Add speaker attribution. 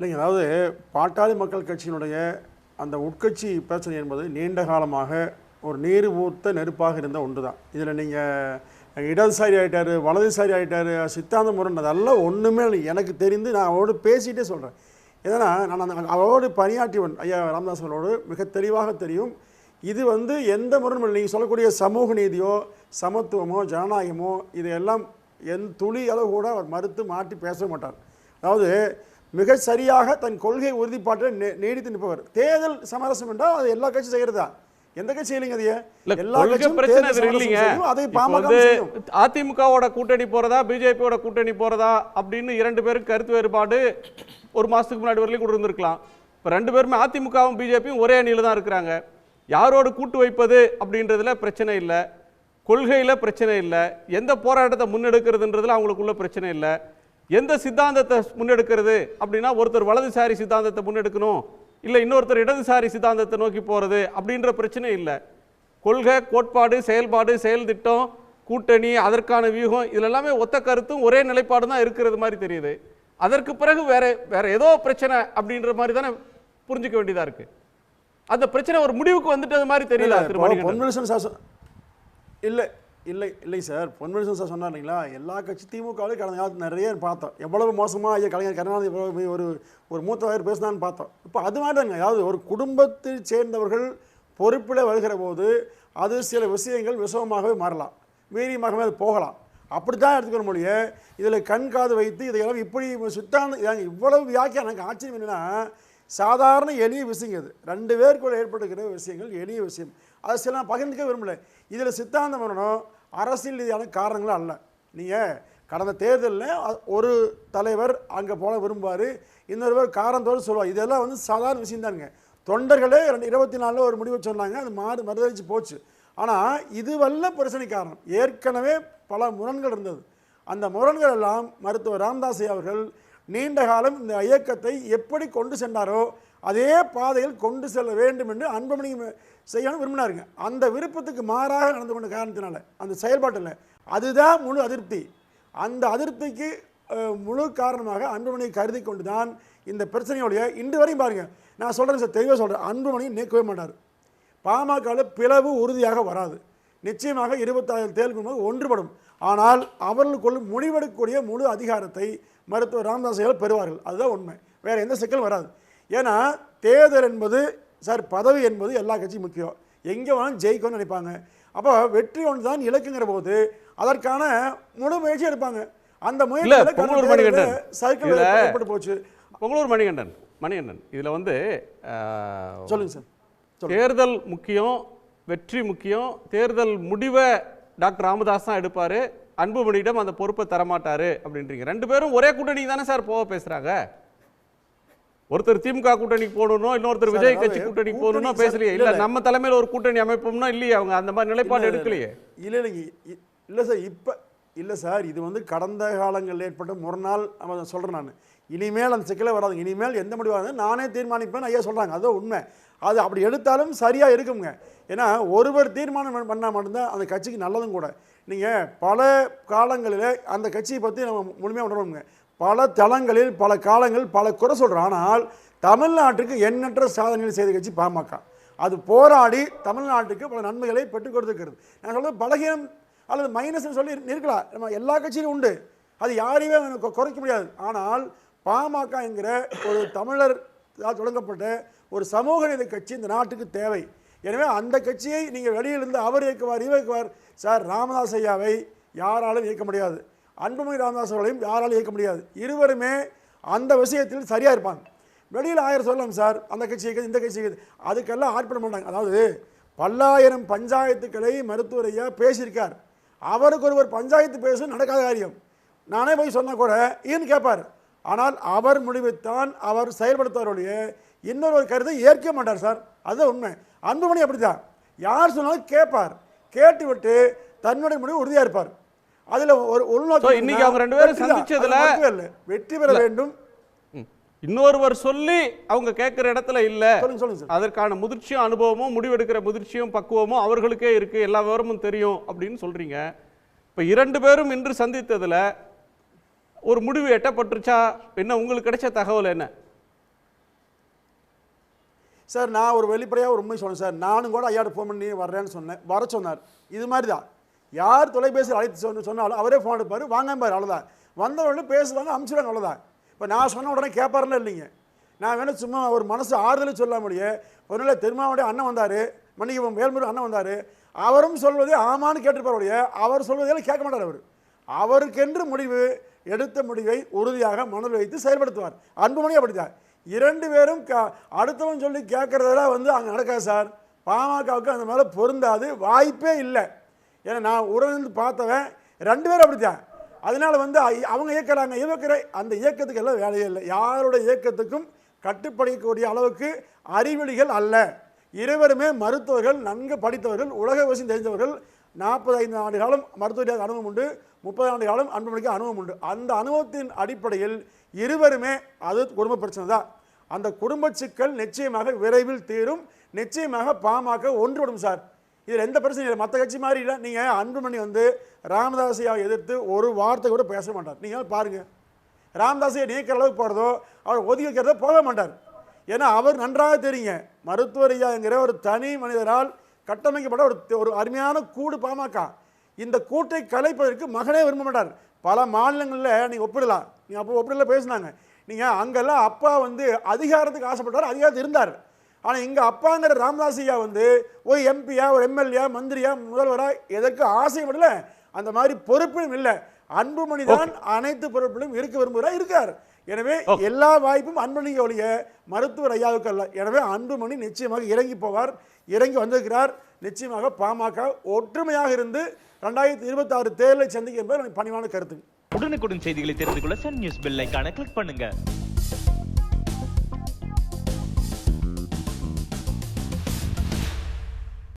Speaker 1: இல்லைங்க அதாவது பாட்டாளி மக்கள் கட்சியினுடைய அந்த உட்கட்சி பிரச்சனை என்பது நீண்ட காலமாக ஒரு நீர் ஊத்த நெருப்பாக இருந்த ஒன்று தான் இதில் நீங்கள் இடதுசாரி ஆகிட்டார் வலதுசாரி ஆகிட்டார் சித்தாந்த முரண் அதெல்லாம் ஒன்றுமே இல்லை எனக்கு தெரிந்து நான் அவரோடு பேசிகிட்டே சொல்கிறேன் ஏன்னா நான் அந்த அவரோடு பணியாற்றியவன் ஐயா ராமதாஸ் அவரோடு மிக தெளிவாக தெரியும். இது வந்து எந்த முரணும் நீங்கள் சொல்லக்கூடிய சமூக நீதியோ சமத்துவமோ ஜனநாயகமோ இதையெல்லாம் என் துளி அளவு கூட அவர் மறுத்து மாற்றி பேச மாட்டார். அதாவது மிக சரியாக தன் கொள்கை உறுதிப்பாட்டை நீடித்து நிற்பவர். தேர்தல் சமரசம் என்றால் அது எல்லா கட்சியும் செய்கிறதா எந்த கட்சி இல்லைங்க அது எல்லா கட்சியும்
Speaker 2: பிரச்சனை இல்லைங்க.
Speaker 1: அதை பாமக
Speaker 2: அதிமுகவோட கூட்டணி போறதா பிஜேபியோட கூட்டணி போறதா அப்படின்னு இரண்டு பேருக்கு கருத்து வேறுபாடு ஒரு மாசத்துக்கு முன்னாடி வரைக்கும் கூட இருந்திருக்கலாம். இப்போ ரெண்டு பேருமே அதிமுகவும் பிஜேபியும் ஒரே அணியில தான் இருக்கிறாங்க. யாரோடு கூட்டு வைப்பது அப்படின்றதுல பிரச்சனை இல்லை. கொள்கையில பிரச்சனை இல்லை. எந்த போராட்டத்தை முன்னெடுக்கிறதுன்றதுல அவங்களுக்குள்ள பிரச்சனை இல்லை. எந்த சித்தாந்தத்தை முன்னெடுக்கிறது அப்படின்னா ஒருத்தர் வலதுசாரி சித்தாந்தத்தை முன்னெடுக்கணும் இல்லை இன்னொருத்தர் இடதுசாரி சித்தாந்தத்தை நோக்கி போறது அப்படின்ற பிரச்சனை இல்லை. கொள்கை கோட்பாடு செயல்பாடு செயல் திட்டம் கூட்டணி அதற்கான வியூகம் இதுல எல்லாமே ஒத்த கருத்தும் ஒரே நிலைப்பாடு தான் இருக்கிறது மாதிரி தெரியுது. அதற்கு பிறகு வேற வேற ஏதோ பிரச்சனை அப்படின்ற மாதிரி தானே புரிஞ்சுக்க வேண்டியதா இருக்கு. அந்த பிரச்சனை ஒரு முடிவுக்கு வந்துட்டது மாதிரி தெரியல
Speaker 1: இல்ல,
Speaker 2: திரு
Speaker 1: இப்போ
Speaker 2: மணிகண்டன்.
Speaker 1: பொன்முடிசன் சார் சொ- இல்லை இல்லை இல்லை சார். பொன்முடிசன் சார் சொன்னார் இல்லைங்களா? எல்லா கட்சி திமுகவிலையும் கடந்த காலத்தில் நிறைய பார்த்தோம். எவ்வளவு மோசமாக ஐயா கலைஞர் கருணாநிதி ஒரு ஒரு மூத்தவர் பேசினான்னு பார்த்தோம். இப்போ அது மாதிரி அதாவது ஒரு குடும்பத்தை சேர்ந்தவர்கள் பொறுப்பில் வருகிற போது அது சில விஷயங்கள் விஷமமாகவே மாறலாம். வீரியமாகவே அது போகலாம். அப்படி தான் எடுத்துக்கிற மொழிய இதில் கண் காது வைத்து இதையெல்லாம் இப்படி சுத்தான இவ்வளவு வியாக்கியம். எனக்கு ஆச்சரியம் என்னென்னா சாதாரண எளிய விஷயங்க அது ரெண்டு பேருக்குள்ள ஏற்பட்டுக்கிற விஷயங்கள் எளிய விஷயம். அதை சில நான் பகிர்ந்துக்க விரும்பல. இதில் சித்தாந்தம் வரணும் அரசியல் ரீதியான காரணங்களும் அல்ல. நீங்கள் கடந்த தேர்தலில் ஒரு தலைவர் அங்கே போல விரும்புவார் இன்னொருவர் காரணத்தோடு சொல்லுவார். இதெல்லாம் வந்து சாதாரண விஷயம்தானுங்க தொண்டர்களே ரெண்டு இருபத்தி நாலில் ஒரு முடிவு சொன்னாங்க அது மாறு மறுதளிச்சு போச்சு. ஆனால் இதுவல்ல பிரச்சனை காரணம். ஏற்கனவே பல முரண்கள் இருந்தது. அந்த முரண்கள் எல்லாம் மருத்துவர் ராம்தாஸ் ஐயா அவர்கள் நீண்ட காலம் இந்த இயக்கத்தை எப்படி கொண்டு சென்றாரோ அதே பாதையில் கொண்டு செல்ல வேண்டும் என்று அன்புமணி செய்யணும் விரும்பினாருங்க. அந்த விருப்பத்துக்கு மாறாக நடந்து கொண்ட காரணத்தினால அந்த செயல்பாட்டில் அதுதான் முழு அதிருப்தி. அந்த அதிருப்திக்கு முழு காரணமாக அன்புமணியை கருதி கொண்டு தான் இந்த பிரச்சனையோடைய இன்று வரையும் பாருங்க. நான் சொல்கிறேன் சார் தெளிவாக சொல்கிறேன் அன்புமணி நீக்கவே மாட்டார். பாமகவில் பிளவு உறுதியாக வராது. நிச்சயமாக இருபத்தாயிரம் தேர்தல் ஒன்றுபடும். ஆனால் அவர்களுக்குள் முடிவெடுக்கக்கூடிய முழு அதிகாரத்தை மருத்துவர் ராமதாஸ் பெறுவார்கள். அதுதான் உண்மை. வேறு எந்த சிக்கலும் வராது. ஏன்னா தேர்தல் என்பது சார் பதவி என்பது எல்லா கட்சியும் முக்கியம். எங்கே வேணாலும் ஜெயிக்கணும்னு நினைப்பாங்க. அப்போ வெற்றி ஒன்று தான் இலக்குங்கிற போது அதற்கான முழு முயற்சி எடுப்பாங்க. அந்த முயற்சியில். சைக்கிள் ஏற்பட்டு போச்சு.
Speaker 2: பொங்கலூர் மணிகண்டன் மணிகண்டன். இதுல வந்து
Speaker 1: சொல்லுங்க சார்.
Speaker 2: தேர்தல் முக்கியம் வெற்றி முக்கியம். தேர்தல் முடிவை டாக்டர் ராமதாஸ் தான் எடுப்பாரு. அன்புமணியிடம் அந்த பொறுப்பை தரமாட்டாரு அப்படின்றீங்க. ரெண்டு பேரும் ஒரே கூட்டணிக்கு தானே சார் போக பேசுறாங்க? ஒருத்தர் திமுக கூட்டணிக்கு போகணும் இன்னொருத்தர் விஜய் கட்சி கூட்டணிக்கு போகணும்னா பேசலையே.
Speaker 1: இல்ல.
Speaker 2: நம்ம தலைமையில ஒரு கூட்டணி அமைப்போம்னா இல்லையே அவங்க. அந்த மாதிரி நிலைப்பாடு எடுக்கலையே.
Speaker 1: இல்ல. இல்லைங்க இல்ல சார் இப்ப இல்ல சார் இது வந்து கடந்த காலங்களில் ஏற்பட்ட முறநாள் சொல்றேன் நான். இனிமேல் அந்த சிக்கலே வராது இனிமேல் எந்த முடிவாக நானே தீர்மானிப்பேன் ஐயா சொல்றாங்க. அதுதான் உண்மை. அது அப்படி எடுத்தாலும் சரியா இருக்குங்க. ஏன்னா ஒருவர் தீர்மானம் பண்ணால் மட்டும்தான் அந்த கட்சிக்கு நல்லதும் கூட. நீங்க பல காலங்களில் அந்த கட்சியை பற்றி நம்ம முழுமையாக உணரணுங்க. பல தளங்களில் பல காலங்கள் பல குறை சொல்கிறோம் ஆனால் தமிழ்நாட்டுக்கு எண்ணற்ற சாதனைகள் செய்த கட்சி பாமக. அது போராடி தமிழ்நாட்டுக்கு பல நன்மைகளை பெற்றுக் கொடுத்துருக்கிறது. நான் சொல்றது பலகீனம் அல்லது மைனஸ்னு சொல்லி இருக்கலாம் நம்ம எல்லா கட்சியிலும் உண்டு. அது யாரையுமே குறைக்க முடியாது. ஆனால் பாமக என்கிற ஒரு தமிழர் தொடங்கப்பட்ட ஒரு சமூக நீதி கட்சி இந்த நாட்டுக்கு தேவை. எனவே அந்த கட்சியை நீங்கள் வெளியிலிருந்து அவர் இயக்குவார் இவர் இயக்குவார். சார் ராமதாஸ் ஐயாவை யாராலும் இயக்க முடியாது. அன்புமணி ராமதாஸ் அவர்களையும் யாராலும் இயக்க முடியாது. இருவருமே அந்த விஷயத்தில் சரியாக இருப்பாங்க. வெளியில் ஆயிரம் சொல்லலாம் சார். அந்த கட்சி இருக்குது இந்த கட்சி இருக்குது அதுக்கெல்லாம் ஆர்ப்பணம் பண்ணாங்க அதாவது பல்லாயிரம் பஞ்சாயத்துக்களை மருத்துவர் ஐயா பேசியிருக்கார். அவருக்கு ஒருவர் பஞ்சாயத்து பேச நடக்காத காரியம். நானே போய் சொன்னால் கூட ஏன்னு கேட்பார் ஆனால் அவர் முடிவைத்தான் அவர் செயல்படுத்துவருடைய இன்னொரு ஒரு கருத்தை ஏற்க மாட்டார் சார். அதுதான் உண்மை. அன்புமணி அப்படித்தான். யார் சொன்னாலும் கேட்பார் கேட்டுவிட்டு தன்னுடைய முடிவு உறுதியாக இருப்பார். அதில் ஒரு உள்நோக்கம்
Speaker 2: இன்னைக்கு அவங்க ரெண்டு பேரும் சந்திச்சதுல-.
Speaker 1: வெற்றி பெற வேண்டும்.
Speaker 2: இன்னொருவர் சொல்லி அவங்க கேட்கிற இடத்துல இல்ல. அதற்கான முதிர்ச்சியும் அனுபவமும் முடிவெடுக்கிற முதிர்ச்சியும் பக்குவமும் அவர்களுக்கே இருக்கு. எல்லா விவரமும் தெரியும் அப்படின்னு சொல்றீங்க. இப்ப இரண்டு பேரும் இன்று சந்தித்ததுல ஒரு முடிவு எட்டப்பட்டுருச்சா? என்ன உங்களுக்கு கிடைச்ச தகவல் என்ன?
Speaker 1: சார் நான் ஒரு வெளிப்படையாக ஒரு உண்மை சொன்னேன் சார். நானும் கூட ஐயாட்ட ஃபோன் பண்ணி வர்றேன்னு சொன்னேன். வர சொன்னார். இது மாதிரி தான் யார் தொலைபேசியில் அழைத்து சொன்ன சொன்னாலும் அவரே ஃபோன் எடுப்பார். வாங்க பாரு அவ்வளோதான் வந்தவொடனே பேசுவாங்க அனுப்பிச்சிடுவாங்க அவ்வளோதான் இப்போ நான் சொன்ன உடனே கேட்பாருன்னு இல்லைங்க நான் வேணும் சும்மா ஒரு மனசு ஆறுதல் சொல்ல முடியும் ஒரு நாள் திருமாவுடைய அண்ணன் வந்தார் மன்னிக்கு வேல்முருகன் அண்ணன் வந்தார் அவரும் சொல்வதே ஆமான்னு கேட்டிருப்பாருடைய அவர் சொல்வதெல்லாம் கேட்க மாட்டார் அவர். அவருக்கென்று முடிவு எடுத்த முடிவை உறுதியாக மனதில் வைத்து செயல்படுத்துவார். அன்புமணி அப்படித்தான். இரண்டு பேரும் க அடுத்தவன் சொல்லி கேட்குறதெல்லாம் வந்து அங்கே நடக்காது சார். பாமகவுக்கு அந்த மேலே பொருந்தாது வாய்ப்பே இல்லை. ஏன்னா நான் உடனிருந்து பார்த்தவன் ரெண்டு பேரும் அப்படித்தான். அதனால வந்து அவங்க இயக்கிறாங்க இயக்கிற அந்த இயக்கத்துக்கு எல்லாம் வேலையே இல்லை. யாரோட இயக்கத்துக்கும் கட்டுப்படுத்தக்கூடிய அளவுக்கு அறிவெளிகள் அல்ல. இருவருமே மருத்துவர்கள் நன்கு படித்தவர்கள் உலக விஷயம் தெரிந்தவர்கள். நாற்பத்தைந்து ஆண்டு காலம் மருத்துவரியாக அனுபவம் உண்டு. முப்பது ஆண்டு காலம் அன்புமணிக்கு அனுபவம் உண்டு. அந்த அனுபவத்தின் அடிப்படையில் இருவருமே அது குடும்ப பிரச்சனை தான். அந்த குடும்ப சிக்கல் நிச்சயமாக விரைவில் தீரும். நிச்சயமாக பாமக ஒன்றுபடும் சார். இதில் எந்த பிரச்சனையும் இல்லை. மற்ற கட்சி மாதிரி இல்லை. நீங்கள் அன்புமணி வந்து ராமதாஸையா எதிர்த்து ஒரு வார்த்தை கூட பேச மாட்டார். நீங்கள் பாருங்கள் ராமதாஸை நீக்கிற அளவுக்கு போகிறதோ அவர் ஒதுக்கி வைக்கிறதோ போக மாட்டார். ஏன்னா அவர் நன்றாக தெரியுங்க. மருத்துவர் ஐயா என்கிற ஒரு தனி மனிதரால் கட்டமைக்கப்பட்ட ஒரு ஒரு அருமையான கூடு பாமக. இந்த கூட்டை கலைப்பதற்கு மகனே விரும்ப மாட்டார். பல மாநிலங்களில் நீங்கள் ஒப்பிடலாம். நீங்கள் அப்போ ஒப்பிடல பேசுனாங்க. நீங்கள் அங்கெல்லாம் அப்பா வந்து அதிகாரத்துக்கு ஆசைப்பட்டார் அதிகாரத்து இருந்தார். ஆனால் இங்கே அப்பாங்கிற ராமதாஸ் ஐயா வந்து ஒரு எம்பியா ஒரு எம்எல்ஏ மந்திரியா முதல்வரா எதற்கு ஆசைப்படல? அந்த மாதிரி பொறுப்பிலும் இல்லை. அன்புமணி தான் அனைத்து பொறுப்பிலும் இருக்க விரும்புகிறார் இருக்கார். எனவே எல்லா வாய்ப்பும் அன்புமணிக்கு ஒழிய மருத்துவர் ஐயாவுக்கு அல்ல. எனவே அன்புமணி நிச்சயமாக இறங்கி போவார் இறங்கி வந்திருக்கிறார். நிச்சயமாக பாமக ஒற்றுமையாக இருந்து ரெண்டாயிரத்தி இருபத்தி ஆறு தேர்தலை சந்திக்கும் என்பது பணிவான கருத்து.
Speaker 3: உடனுக்குடன் செய்திகளை தெரிந்து கொள்ள சன் நியூஸ் பெல் ஐகானை கிளிக் பண்ணுங்க.